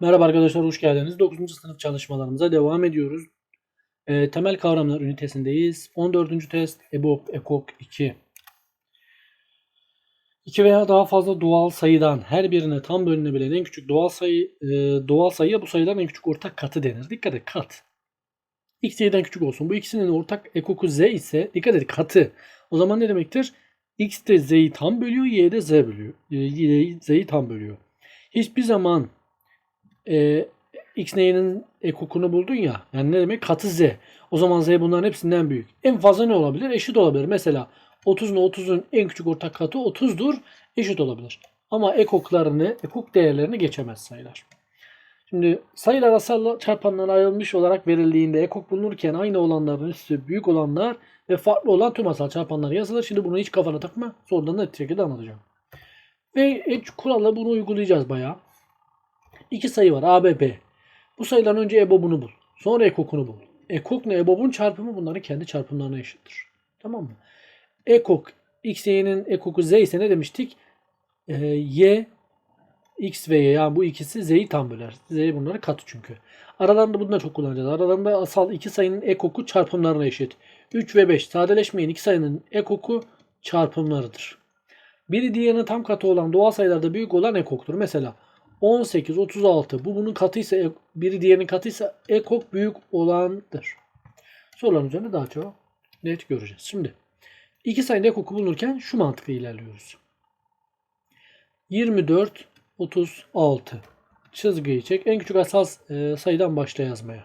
Merhaba arkadaşlar, hoş geldiniz. 9. sınıf çalışmalarımıza devam ediyoruz. Ee, temel kavramlar ünitesindeyiz. 14. test EBOB, EKOK 2. 2 veya daha fazla doğal sayıdan her birine tam bölünebilen en küçük doğal sayı e, doğal sayıya bu sayıların en küçük ortak katı denir. Dikkat et kat. X y'den küçük olsun. Bu ikisinin ortak ekoku z ise dikkat et katı. O zaman ne demektir? X de z'yi tam bölüyor, y de z bölüyor. E, y z'yi tam bölüyor. Hiçbir zaman e, x neyinin ekokunu buldun ya. Yani ne demek? Katı z. O zaman z bunların hepsinden büyük. En fazla ne olabilir? Eşit olabilir. Mesela 30'un 30'un en küçük ortak katı 30'dur. Eşit olabilir. Ama ekoklarını, ekok değerlerini geçemez sayılar. Şimdi sayılar asal çarpanlara ayrılmış olarak verildiğinde ekok bulunurken aynı olanların üstü büyük olanlar ve farklı olan tüm asal çarpanlar yazılır. Şimdi bunu hiç kafana takma. Sonradan net şekilde anlatacağım. Ve kuralla bunu uygulayacağız bayağı. İki sayı var A, B, B. Bu sayıların önce EBOB'unu bul. Sonra ekokunu bul. Ekok ne? EBOB'un çarpımı bunların kendi çarpımlarına eşittir. Tamam mı? Ekok X, Y'nin ekoku Z ise ne demiştik? Ee, y X ve Y yani bu ikisi Z'yi tam böler. Z bunları katı çünkü. Aralarında bunu da çok kullanacağız. Aralarında asal iki sayının ekoku çarpımlarına eşit. 3 ve 5 sadeleşmeyen iki sayının ekoku çarpımlarıdır. Biri diğerinin tam katı olan doğal sayılarda büyük olan ekoktur. Mesela 18, 36 bu bunun katıysa biri diğerinin katıysa ekok büyük olandır. Soruların üzerinde daha çok net göreceğiz. Şimdi iki sayının ekoku bulunurken şu mantıkla ilerliyoruz. 24, 36 çizgiyi çek. En küçük asal e, sayıdan başla yazmaya.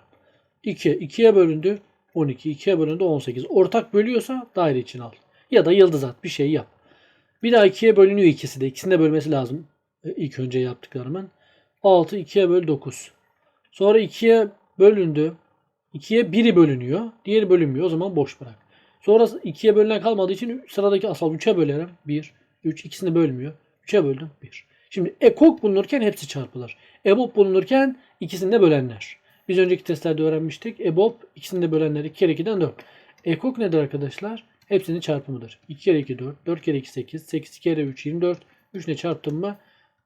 2, 2'ye bölündü 12, 2'ye bölündü 18. Ortak bölüyorsa daire için al. Ya da yıldız at bir şey yap. Bir daha 2'ye bölünüyor ikisi de. İkisini de bölmesi lazım. E, ilk önce yaptıklarımın. 6 2'ye böl 9. Sonra 2'ye bölündü. 2'ye 1'i bölünüyor. Diğeri bölünmüyor. O zaman boş bırak. Sonra 2'ye bölünen kalmadığı için sıradaki asal 3'e bölerim. 1, 3 ikisini bölmüyor. 3'e böldüm 1. Şimdi ekok bulunurken hepsi çarpılır. EBOB bulunurken ikisini de bölenler. Biz önceki testlerde öğrenmiştik. EBOB ikisini de bölenler 2 kere 2'den 4. Ekok nedir arkadaşlar? Hepsinin çarpımıdır. 2 kere 2 4, 4 kere 2 8, 8 kere 3 24, 3 ne çarptım mı?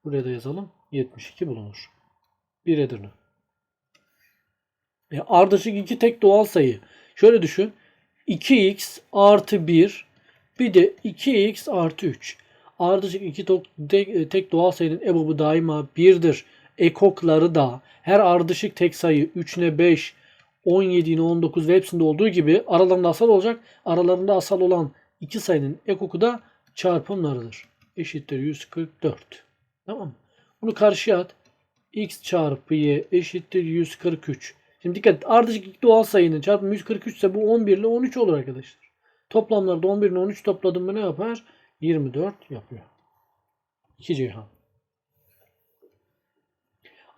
Buraya da yazalım. 72 bulunur. Bir Edirne. E, ardışık iki tek doğal sayı. Şöyle düşün. 2x artı 1 bir de 2x artı 3. Ardışık iki tek, tek doğal sayının ebobu daima 1'dir. Ekokları da her ardışık tek sayı 3 ne 5, 17 ne 19 ve hepsinde olduğu gibi aralarında asal olacak. Aralarında asal olan iki sayının ekoku da çarpımlarıdır. Eşittir 144. Tamam? Bunu karşıya at. x çarpı y eşittir 143. Şimdi dikkat. Ardışık iki doğal sayının çarpımı 143 ise bu 11 ile 13 olur arkadaşlar. Toplamlarda 11 ile 13 topladım mı ne yapar? 24 yapıyor. 2 Ceyhan.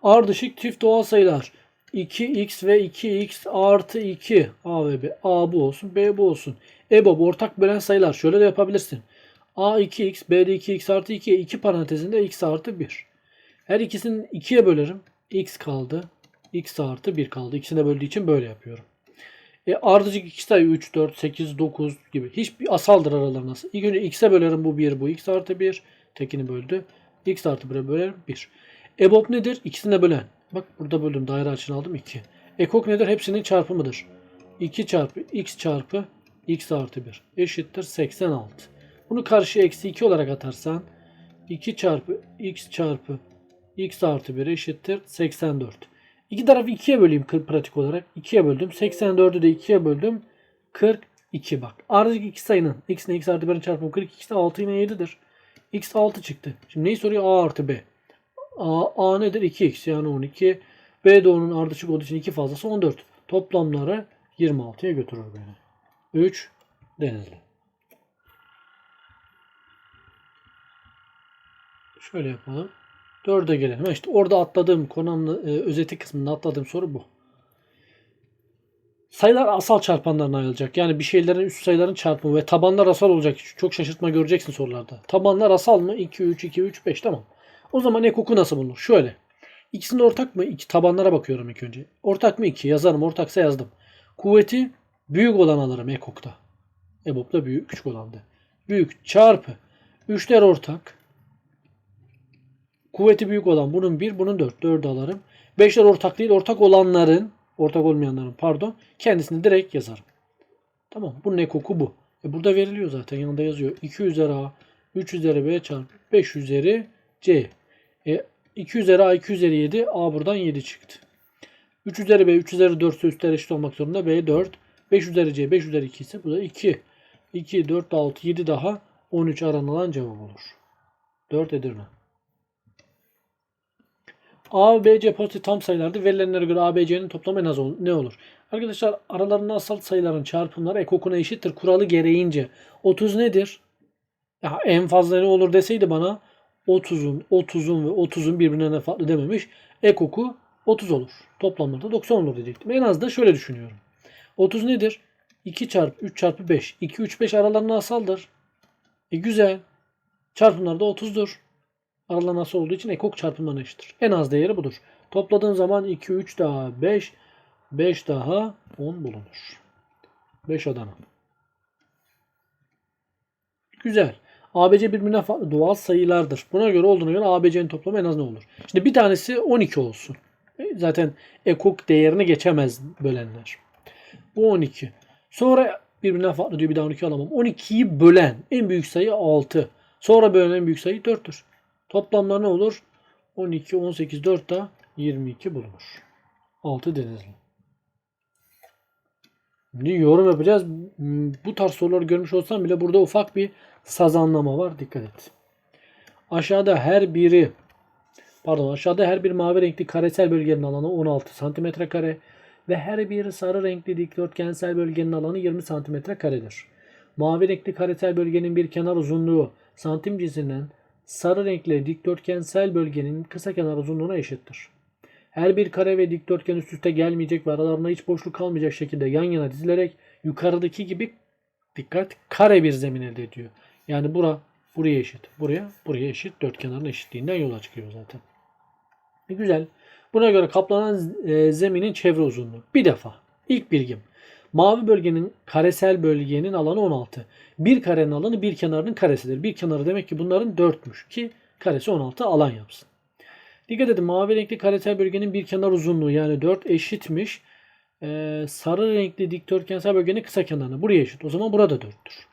Ardışık çift doğal sayılar. 2x ve 2x artı 2 a ve b. a bu olsun b bu olsun. EBOB ortak bölen sayılar. Şöyle de yapabilirsin. A 2x b de 2x artı 2 2 parantezinde x artı 1. Her ikisini 2'ye bölerim. x kaldı. x artı 1 kaldı. İkisine böldüğü için böyle yapıyorum. E, ardışık iki sayı 3, 4, 8, 9 gibi. Hiçbir asaldır aralarında. İlk önce x'e bölerim bu 1 bu. x artı 1. Tekini böldü. x artı 1'e bölerim 1. EBOB nedir? İkisine bölen. Bak burada böldüm. Daire açını aldım 2. Ekok nedir? Hepsinin çarpımıdır. 2 çarpı x çarpı x artı 1 eşittir 86. Bunu karşıya eksi 2 olarak atarsan 2 çarpı x çarpı x artı 1 eşittir 84. İki tarafı 2'ye böleyim pratik olarak. 2'ye böldüm. 84'ü de 2'ye böldüm. 42 bak. Ardışık iki sayının x ile x artı 1'in çarpımı 42 ise 6 yine 7'dir. x 6 çıktı. Şimdi neyi soruyor? a artı b. A, A nedir? 2x yani 12. B de onun ardışık olduğu için 2 fazlası 14. Toplamları 26'ya götürür beni. 3 denizli. Şöyle yapalım. 4'e gelelim. Ha işte orada atladığım konanın e, özeti kısmında atladığım soru bu. Sayılar asal çarpanlarına ayrılacak. Yani bir şeylerin üst sayıların çarpımı ve tabanlar asal olacak. Çok şaşırtma göreceksin sorularda. Tabanlar asal mı? 2, 3, 2, 3, 5 tamam. O zaman ekoku nasıl bulunur? Şöyle. İkisinde ortak mı? İki tabanlara bakıyorum ilk önce. Ortak mı? 2. Yazarım. Ortaksa yazdım. Kuvveti büyük olan alırım ekokta. EBOB'da büyük, küçük olandı. Büyük çarpı. Üçler ortak. Kuvveti büyük olan bunun 1, bunun 4. 4'ü alırım. 5'ler ortak değil. Ortak olanların, ortak olmayanların pardon, kendisini direkt yazarım. Tamam. Bunun ekoku bu. E burada veriliyor zaten. Yanında yazıyor. 2 üzeri A, 3 üzeri B çarpı 5 üzeri C. E 2 üzeri A, 2 üzeri 7. A buradan 7 çıktı. 3 üzeri B, 3 üzeri 4 ise üstler eşit olmak zorunda. B 4. 5 üzeri C, 5 üzeri 2 ise bu da 2. 2, 4, 6, 7 daha 13 aranılan cevap olur. 4 Edirne. A, B, C pozitif tam sayılardır. Verilenlere göre A, B, C'nin toplamı en az ol- ne olur? Arkadaşlar aralarında asal sayıların çarpımları ekokuna eşittir. Kuralı gereğince 30 nedir? Ya en fazla ne olur deseydi bana 30'un, 30'un ve 30'un birbirine farklı dememiş. Ekoku 30 olur. Toplamlarda 90 olur diyecektim. En az da şöyle düşünüyorum. 30 nedir? 2 çarpı 3 çarpı 5. 2, 3, 5 aralarında asaldır. E güzel. Çarpımlar da 30'dur. Aralarında nasıl olduğu için ekok çarpımlarına eşittir. En az değeri budur. Topladığın zaman 2, 3 daha 5, 5 daha 10 bulunur. 5 Adana. Güzel. ABC birbirine doğal sayılardır. Buna göre olduğuna göre ABC'nin toplamı en az ne olur? Şimdi bir tanesi 12 olsun. E, Zaten ekok değerini geçemez bölenler. Bu 12. Sonra birbirine farklı diyor bir daha 12 alamam. 12'yi bölen en büyük sayı 6. Sonra bölen en büyük sayı 4'tür. Toplamlar ne olur? 12, 18, 4 da 22 bulunur. 6 denizli. Şimdi yorum yapacağız. Bu tarz soruları görmüş olsam bile burada ufak bir sazanlama var. Dikkat et. Aşağıda her biri pardon aşağıda her bir mavi renkli karesel bölgenin alanı 16 santimetre kare ve her bir sarı renkli dikdörtgensel bölgenin alanı 20 santimetre karedir. Mavi renkli karesel bölgenin bir kenar uzunluğu santim cinsinden sarı renkli dikdörtgensel bölgenin kısa kenar uzunluğuna eşittir. Her bir kare ve dikdörtgen üst üste gelmeyecek ve aralarında hiç boşluk kalmayacak şekilde yan yana dizilerek yukarıdaki gibi dikkat kare bir zemin elde ediyor. Yani bura buraya eşit. Buraya buraya eşit. Dört kenarın eşitliğinden yola çıkıyor zaten. E, güzel. Buna göre kaplanan e, zeminin çevre uzunluğu. Bir defa. İlk bilgim. Mavi bölgenin karesel bölgenin alanı 16. Bir karenin alanı bir kenarının karesidir. Bir kenarı demek ki bunların 4'müş ki karesi 16 alan yapsın. Dikkat edin mavi renkli karesel bölgenin bir kenar uzunluğu yani 4 eşitmiş. Ee, sarı renkli dikdörtgensel bölgenin kısa kenarına. Buraya eşit. O zaman burada 4'tür.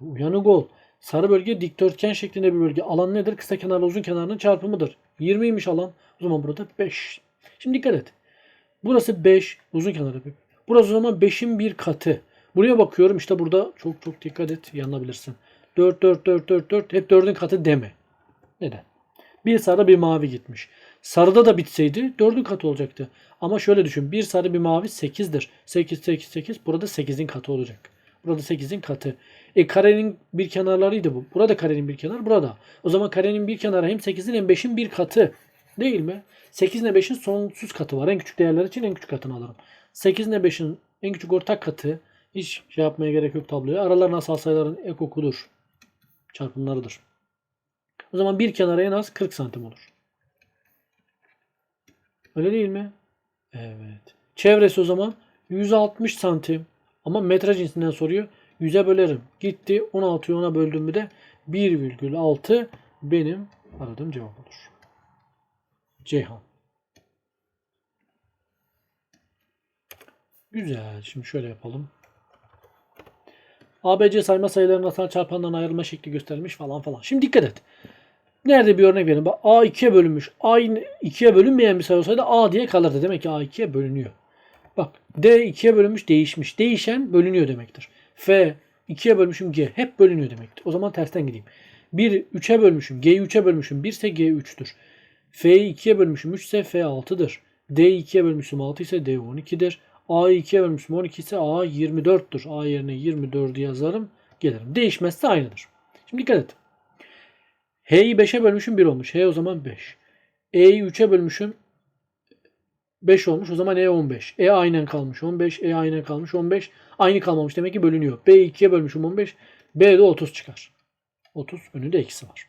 Uyanık ol. Sarı bölge dikdörtgen şeklinde bir bölge. Alan nedir? Kısa kenarla uzun kenarının çarpımıdır. 20'ymiş alan. O zaman burada 5. Şimdi dikkat et. Burası 5. Uzun kenarı. Burası o zaman 5'in bir katı. Buraya bakıyorum işte burada çok çok dikkat et yanılabilirsin. 4 4 4 4 4 hep 4'ün katı deme. Neden? Bir sarı bir mavi gitmiş. Sarıda da bitseydi 4'ün katı olacaktı. Ama şöyle düşün. Bir sarı bir mavi 8'dir. 8 8 8 burada 8'in katı olacak. Burada 8'in katı. E karenin bir kenarlarıydı bu. Burada karenin bir kenarı burada. O zaman karenin bir kenarı hem 8'in hem 5'in bir katı. Değil mi? 8 ile 5'in sonsuz katı var. En küçük değerler için en küçük katını alırım. 8 ile 5'in en küçük ortak katı hiç şey yapmaya gerek yok tabloya. Aralarına asal sayıların ekokudur. Çarpımlarıdır. O zaman bir kenarı en az 40 santim olur. Öyle değil mi? Evet. Çevresi o zaman 160 santim. Ama metre cinsinden soruyor. 100'e bölerim. Gitti 16'yı 10'a böldüm mü de 1,6 benim aradığım cevap olur. Ceyhan. Güzel. Şimdi şöyle yapalım. ABC sayma sayılarının asal çarpanlarına ayrılma şekli gösterilmiş falan falan. Şimdi dikkat et. Nerede bir örnek. Bak A 2'ye bölünmüş. A 2'ye bölünmeyen bir sayı olsaydı A diye kalırdı. Demek ki A 2'ye bölünüyor. Bak D 2'ye bölünmüş değişmiş. Değişen bölünüyor demektir. F 2'ye bölmüşüm G hep bölünüyor demektir. O zaman tersten gideyim. 1 3'e bölmüşüm. G'yi 3'e bölmüşüm. 1 ise G 3'tür. F'yi 2'ye bölmüşüm. 3 ise F 6'dır. D'yi 2'ye bölmüşüm. 6 ise D 12'dir. A'yı 2'ye bölmüşüm. 12 ise A 24'tür. A yerine 24'ü yazarım. Gelirim. Değişmezse aynıdır. Şimdi dikkat et. H'yi 5'e bölmüşüm 1 olmuş. H o zaman 5. E'yi 3'e bölmüşüm 5 olmuş. O zaman E 15. E aynen kalmış 15. E aynen kalmış 15. Aynı kalmamış. Demek ki bölünüyor. B'yi 2'ye bölmüşüm 15. B de 30 çıkar. 30 önünde eksi var.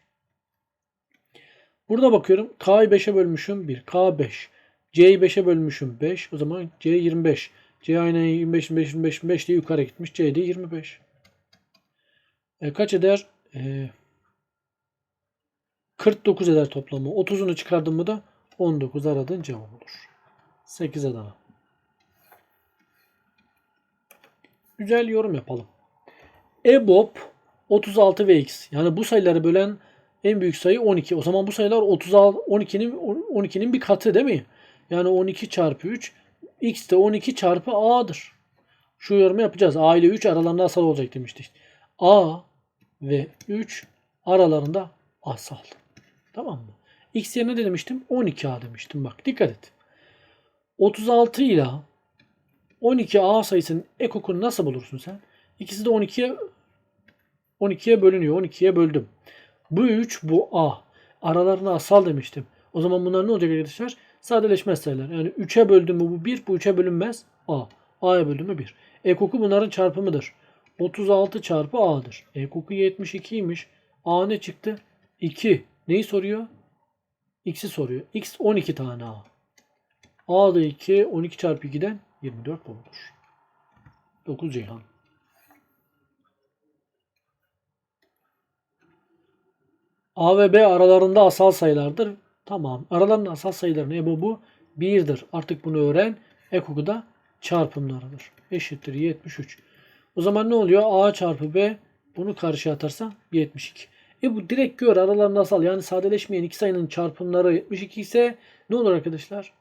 Burada bakıyorum. K'yı 5'e bölmüşüm 1. K 5. C'yi 5'e bölmüşüm 5. O zaman C 25. C aynen 25, 25, 25, 25 diye yukarı gitmiş. C de 25. E, kaç eder? E, 49 eder toplamı. 30'unu çıkardın mı da 19 aradığın cevap olur. 8 Adana. Güzel yorum yapalım. EBOB 36 ve x. Yani bu sayıları bölen en büyük sayı 12. O zaman bu sayılar 36 12'nin 12'nin bir katı değil mi? Yani 12 çarpı 3 x de 12 çarpı a'dır. Şu yorumu yapacağız. A ile 3 aralarında asal olacak demiştik. A ve 3 aralarında asal. Tamam mı? X yerine ne demiştim? 12A demiştim. Bak dikkat et. 36 ile 12A sayısının ekokunu nasıl bulursun sen? İkisi de 12'ye 12'ye bölünüyor. 12'ye böldüm. Bu 3 bu A. Aralarına asal demiştim. O zaman bunlar ne olacak arkadaşlar? Sadeleşmez sayılar. Yani 3'e böldüm mü bu 1, bu 3'e bölünmez. A. A'ya böldüm mü 1. Ekoku bunların çarpımıdır. 36 çarpı A'dır. Ekoku 72'ymiş. A ne çıktı? 2. Neyi soruyor? X'i soruyor. X 12 tane A. A da 2. 12 çarpı 2'den 24 bulunur. 9 Ceyhan. A ve B aralarında asal sayılardır. Tamam. Aralarında asal sayılar ne bu? Bu 1'dir. Artık bunu öğren. Ekoku da çarpımlarıdır. Eşittir 73. O zaman ne oluyor? A çarpı B bunu karşıya atarsa 72. E bu direkt gör aralarında asal yani sadeleşmeyen iki sayının çarpımları 72 ise ne olur arkadaşlar?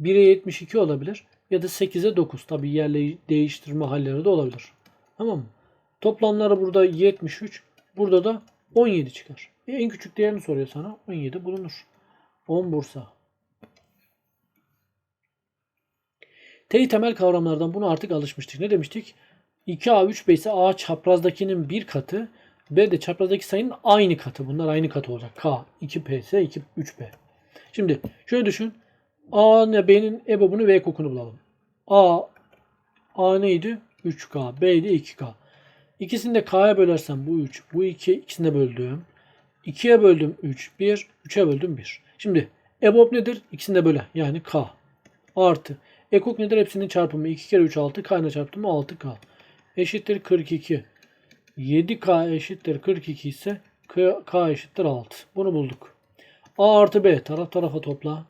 1'e 72 olabilir ya da 8'e 9. Tabi yerle değiştirme halleri de olabilir. Tamam mı? Toplamları burada 73. Burada da 17 çıkar. E en küçük değerini soruyor sana. 17 bulunur. 10 Bursa. T temel kavramlardan bunu artık alışmıştık. Ne demiştik? 2A 3B ise A çaprazdakinin bir katı. B de çaprazdaki sayının aynı katı. Bunlar aynı katı olacak. K 2P ise 2, 3B. Şimdi şöyle düşün. A ile B'nin EBOB'unu ve ekokunu bulalım. A A neydi? 3K. B de 2K. İkisini de K'ya bölersem bu 3, bu 2, ikisini de böldüm. 2'ye böldüm 3, 1, 3'e böldüm 1. Şimdi EBOB nedir? İkisini de böle. Yani K. Artı. Ekok nedir? Hepsinin çarpımı. 2 kere 3 6. K ile çarptım mı 6K. Eşittir 42. 7K eşittir 42 ise K, K eşittir 6. Bunu bulduk. A artı B taraf tarafa topla.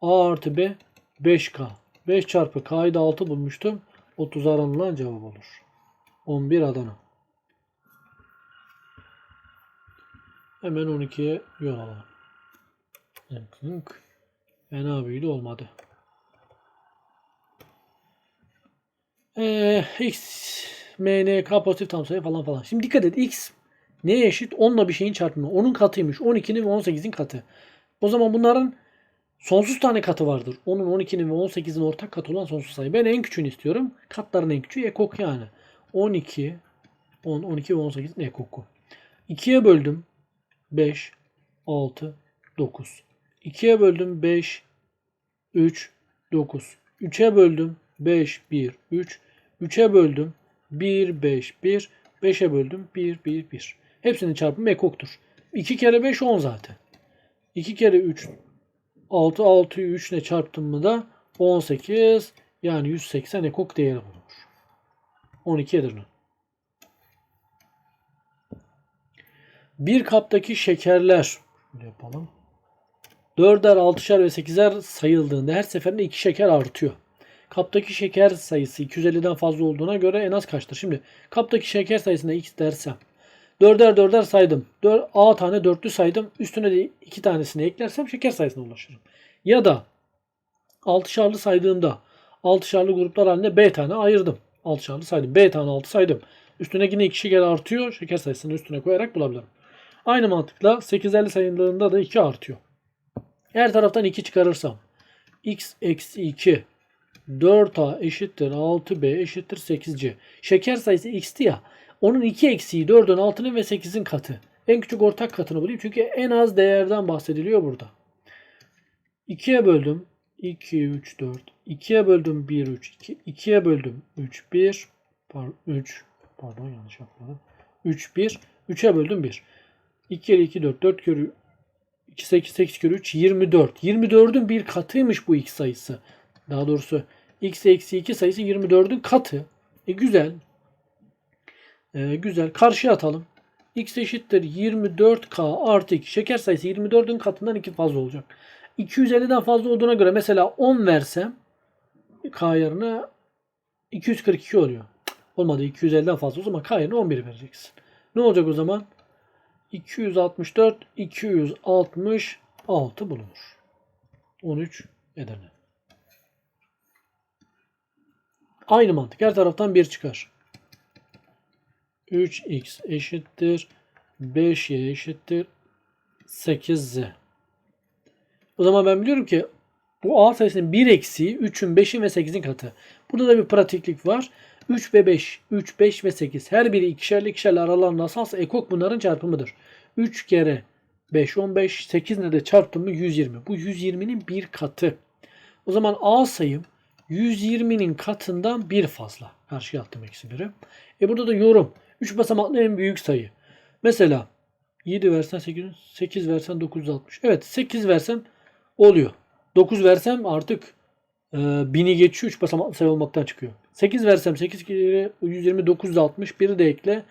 A artı B 5K. 5 çarpı K'yı da 6 bulmuştum. 30 aranılan cevap olur. 11 Adana. Hemen 12'ye yol alalım. Fena büyüdü olmadı. Ee, x, m, n, k pozitif tam sayı falan falan. Şimdi dikkat et. x neye eşit? 10'la bir şeyin çarpımı. Onun katıymış. 12'nin ve 18'in katı. O zaman bunların sonsuz tane katı vardır. Onun 12'nin ve 18'in ortak katı olan sonsuz sayı. Ben en küçüğünü istiyorum. Katların en küçüğü ekok yani. 12, 10, 12 ve 18'in ekoku. 2'ye böldüm. 5, 6, 9. 2'ye böldüm 5, 3, 9. 3'e böldüm 5, 1, 3. 3'e böldüm 1, 5, 1. 5'e böldüm 1, 1, 1. Hepsinin çarpımı ekoktur. 2 kere 5 10 zaten. 2 kere 3 6, 6'yı 3 ile çarptım mı da 18 yani 180 ekok değeri bulunur. 12 Edirne. Bir kaptaki şekerler Şöyle yapalım. 4'er, 6'şer ve 8'er sayıldığında her seferinde 2 şeker artıyor. Kaptaki şeker sayısı 250'den fazla olduğuna göre en az kaçtır? Şimdi kaptaki şeker sayısına x dersem 4'er 4'er saydım. 4, A tane dörtlü saydım. Üstüne de 2 tanesini eklersem şeker sayısına ulaşırım. Ya da 6'şarlı saydığımda 6'şarlı gruplar halinde B tane ayırdım. 6'şarlı saydım. B tane 6 saydım. Üstüne yine 2 şeker artıyor. Şeker sayısını üstüne koyarak bulabilirim. Aynı mantıkla 850 sayıldığında da 2 artıyor. Her taraftan 2 çıkarırsam x eksi 2 4a eşittir 6b eşittir 8c. Şeker sayısı x'ti ya. Onun 2 eksiği 4'ün 6'nın ve 8'in katı. En küçük ortak katını bulayım. Çünkü en az değerden bahsediliyor burada. 2'ye böldüm. 2, 3, 4. 2'ye böldüm 1, 3, 2. 2'ye böldüm 3, 1. Pardon, 3. Pardon yanlış yapmadım. 3, 1. 3'e böldüm 1. 2 kere 2, 4. 4 kere 2, 8, 8 kere 3, 24. 24'ün bir katıymış bu x sayısı. Daha doğrusu x eksi 2 sayısı 24'ün katı. E güzel. E, güzel. Karşıya atalım. x eşittir 24k artı 2. Şeker sayısı 24'ün katından 2 fazla olacak. 250'den fazla olduğuna göre mesela 10 versem k yerine 242 oluyor. Olmadı 250'den fazla o zaman k yerine 11 vereceksin. Ne olacak o zaman? 264 266 bulunur. 13 Edirne. Aynı mantık. Her taraftan 1 çıkar. 3x eşittir 5y eşittir 8z. O zaman ben biliyorum ki bu a sayısının 1 eksiği 3'ün 5'in ve 8'in katı. Burada da bir pratiklik var. 3 ve 5, 3, 5 ve 8 her biri ikişerli ikişerli aralarında asalsa ekok bunların çarpımıdır. 3 kere 5, 15, 8 ne de çarptım mı 120. Bu 120'nin bir katı. O zaman a sayım 120'nin katından bir fazla. Karşıya attım eksi biri. E burada da yorum. 3 basamaklı en büyük sayı. Mesela 7 versen 8, 8 versen 960. Evet 8 versem oluyor. 9 versem artık e, 1000'i geçiyor. 3 basamaklı sayı olmaktan çıkıyor. 8 versem 8 kere 120 960. Biri de ekle.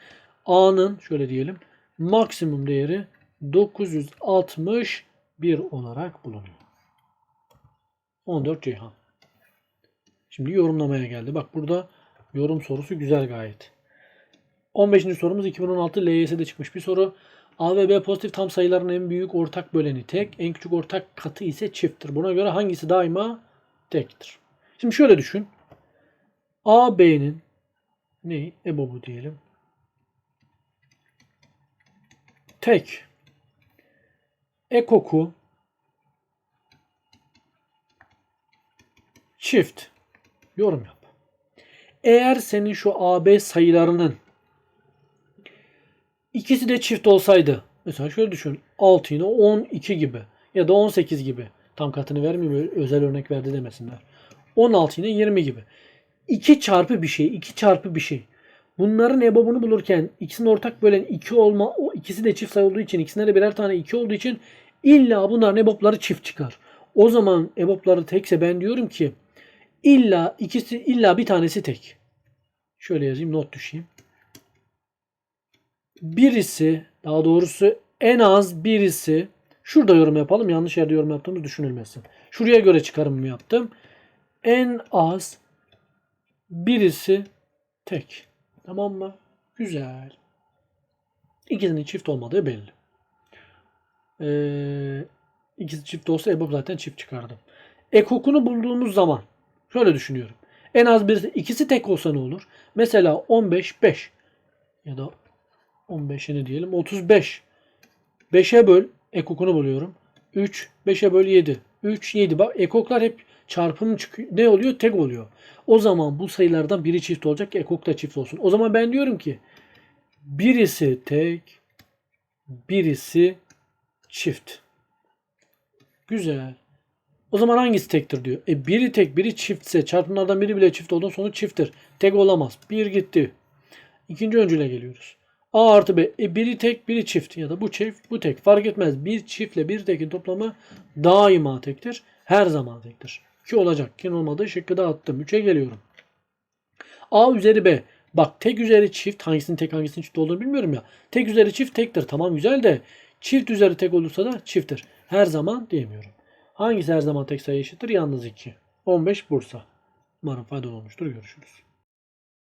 A'nın şöyle diyelim maksimum değeri 961 olarak bulunuyor. 14 Ceyhan. Şimdi yorumlamaya geldi. Bak burada yorum sorusu güzel gayet. 15. sorumuz 2016 LYS'de çıkmış bir soru. A ve B pozitif tam sayıların en büyük ortak böleni tek, en küçük ortak katı ise çifttir. Buna göre hangisi daima tektir? Şimdi şöyle düşün. A, B'nin ne? EBOB'u diyelim. Tek. Ekoku çift. Yorum yap. Eğer senin şu AB sayılarının ikisi de çift olsaydı mesela şöyle düşün 6 yine 12 gibi ya da 18 gibi tam katını öyle özel örnek verdi demesinler. 16 yine 20 gibi. 2 çarpı bir şey 2 çarpı bir şey. Bunların ebobunu bulurken ikisinin ortak bölen 2 olma o ikisi de çift sayı olduğu için ikisinde de birer tane 2 olduğu için illa bunların ebopları çift çıkar. O zaman ebopları tekse ben diyorum ki illa ikisi illa bir tanesi tek. Şöyle yazayım not düşeyim. Birisi daha doğrusu en az birisi şurada yorum yapalım. Yanlış yerde yorum yaptığımız düşünülmesin. Şuraya göre çıkarımımı yaptım. En az birisi tek. Tamam mı? Güzel. İkisinin çift olmadığı belli. Ee, ikisi çift olsa EBOB zaten çift çıkardım. Ekokunu bulduğumuz zaman şöyle düşünüyorum. En az birisi ikisi tek olsa ne olur? Mesela 15 5 ya da 15'ini diyelim 35. 5'e böl ekokunu buluyorum. 3 5'e böl 7. 3 7 bak ekoklar hep çarpım. Ne oluyor? Tek oluyor. O zaman bu sayılardan biri çift olacak ekok da çift olsun. O zaman ben diyorum ki birisi tek, birisi çift. Güzel. O zaman hangisi tektir diyor. E biri tek biri çiftse çarpımlardan biri bile çift olduğunda sonuç çifttir. Tek olamaz. Bir gitti. İkinci öncüle geliyoruz. A artı B. E biri tek biri çift ya da bu çift bu tek. Fark etmez. Bir çiftle bir tekin toplamı daima tektir. Her zaman tektir. 2 olacak. Kim olmadı? Şıkkı da attım. 3'e geliyorum. A üzeri B. Bak tek üzeri çift hangisinin tek hangisinin çift olduğunu bilmiyorum ya. Tek üzeri çift tektir. Tamam güzel de çift üzeri tek olursa da çifttir. Her zaman diyemiyorum. Hangisi her zaman tek sayı eşittir? Yalnız 2. 15 Bursa. Umarım faydalı olmuştur. Görüşürüz.